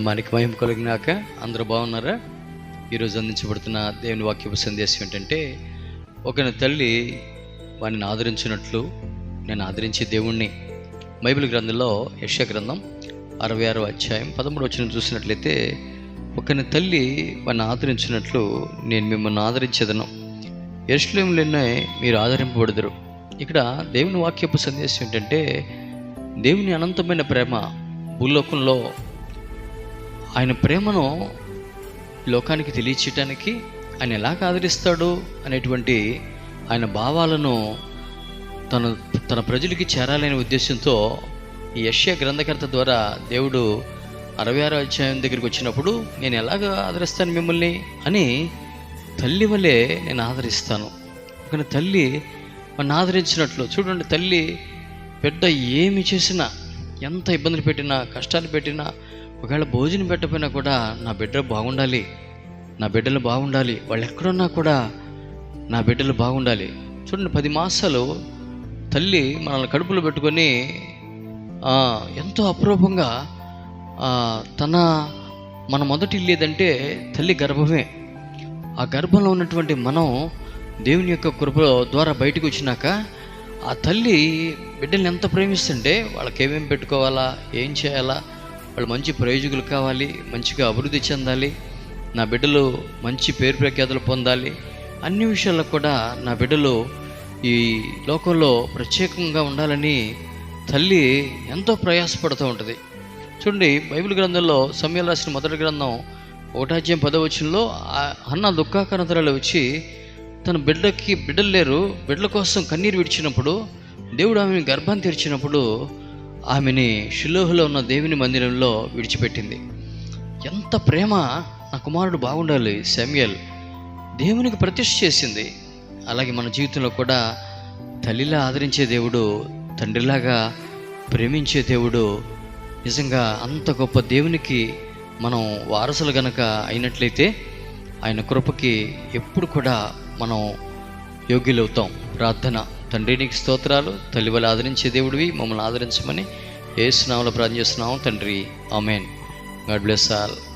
మనకి మహిమ కలిగినాక అందరూ బాగున్నారా? ఈరోజు అందించబడుతున్న దేవుని వాక్యపు సందేశం ఏంటంటే ఒక తల్లి వాడిని ఆదరించినట్లు నేను ఆదరించే దేవుణ్ణి. బైబిల్ గ్రంథంలో యశ గ్రంథం అరవై ఆరో అధ్యాయం పదమూడు వచ్చిన చూసినట్లయితే ఒకని తల్లి వాడిని ఆదరించినట్లు నేను మిమ్మల్ని ఆదరించేదను. ఎరుసలేములోనే మీరు ఆదరింపబడదురు. ఇక్కడ దేవుని వాక్యపు సందేశం ఏంటంటే దేవుని అనంతమైన ప్రేమ భూలోకంలో ఆయన ప్రేమను లోకానికి తెలియచేయటానికి ఆయన ఎలాగ ఆదరిస్తాడు అనేటువంటి ఆయన భావాలను తన తన ప్రజలకి చేరాలనే ఉద్దేశంతో ఈ యశ్య గ్రంథకర్త ద్వారా దేవుడు అరవై ఆరో అధ్యాయం దగ్గరికి వచ్చినప్పుడు నేను ఎలాగ ఆదరిస్తాను మిమ్మల్ని? అని తల్లి వలె నేను ఆదరిస్తాను. కానీ తల్లి మన ఆదరించినట్లు చూడండి తల్లి బిడ్డ ఏమి చేసినా ఎంత ఇబ్బందులు పెట్టినా కష్టాలు పెట్టినా ఒకవేళ భోజనం పెట్టకపోయినా కూడా నా బిడ్డ బాగుండాలి. నా బిడ్డలు బాగుండాలి. వాళ్ళు ఎక్కడున్నా కూడా నా బిడ్డలు బాగుండాలి. చూడండి పది మాసాలు తల్లి మనల్ని కడుపులో పెట్టుకొని ఎంతో అపురూపంగా తన మన మొదటి ఇల్లు ఏదంటే తల్లి గర్భమే. ఆ గర్భంలో ఉన్నటువంటి మనం దేవుని యొక్క కృప ద్వారా బయటకు వచ్చినాక ఆ తల్లి బిడ్డల్ని ఎంత ప్రేమిస్తుంటే వాళ్ళకి ఏమేమి పెట్టుకోవాలా ఏం చేయాలా వాళ్ళు మంచి ప్రయోజకులు కావాలి మంచిగా అభివృద్ధి చెందాలి నా బిడ్డలు మంచి పేరు ప్రఖ్యాతులు పొందాలి అన్ని విషయాల్లో కూడా నా బిడ్డలు ఈ లోకంలో ప్రత్యేకంగా ఉండాలని తల్లి ఎంతో ప్రయాసపడుతూ ఉంటుంది. చూడండి బైబిల్ గ్రంథంలో సమయాలు రాసిన మొదటి గ్రంథం ఓటాజ్యం పదవచనంలో అన్న దుఃఖాకరంతరాలు వచ్చి తన బిడ్డకి బిడ్డలు లేరు బిడ్డల కోసం కన్నీరు విడిచినప్పుడు దేవుడు ఆమెను గర్భం తెరిచినప్పుడు ఆమెని షిలోహులో ఉన్న దేవుని మందిరంలో విడిచిపెట్టింది. ఎంత ప్రేమ! నా కుమారుడు బాగుండాలి శామ్యల్ దేవునికి ప్రతిష్ఠ చేసింది. అలాగే మన జీవితంలో కూడా తల్లిలా ఆదరించే దేవుడు తండ్రిలాగా ప్రేమించే దేవుడు నిజంగా అంత గొప్ప దేవునికి మనం వారసులు గనక అయినట్లయితే ఆయన కృపకి ఎప్పుడు కూడా మనం యోగ్యులవుతాం. ప్రార్థన. తండ్రి నీకు స్తోత్రాలు. తల్లి ఆదరించే దేవుడివి. మమ్మల్ని ఆదరించమని ఏ స్నామంలో ప్రార్థన చేస్తున్నాం తండ్రి అమేన్ గాడ్ బ్లెస్ ఆల్.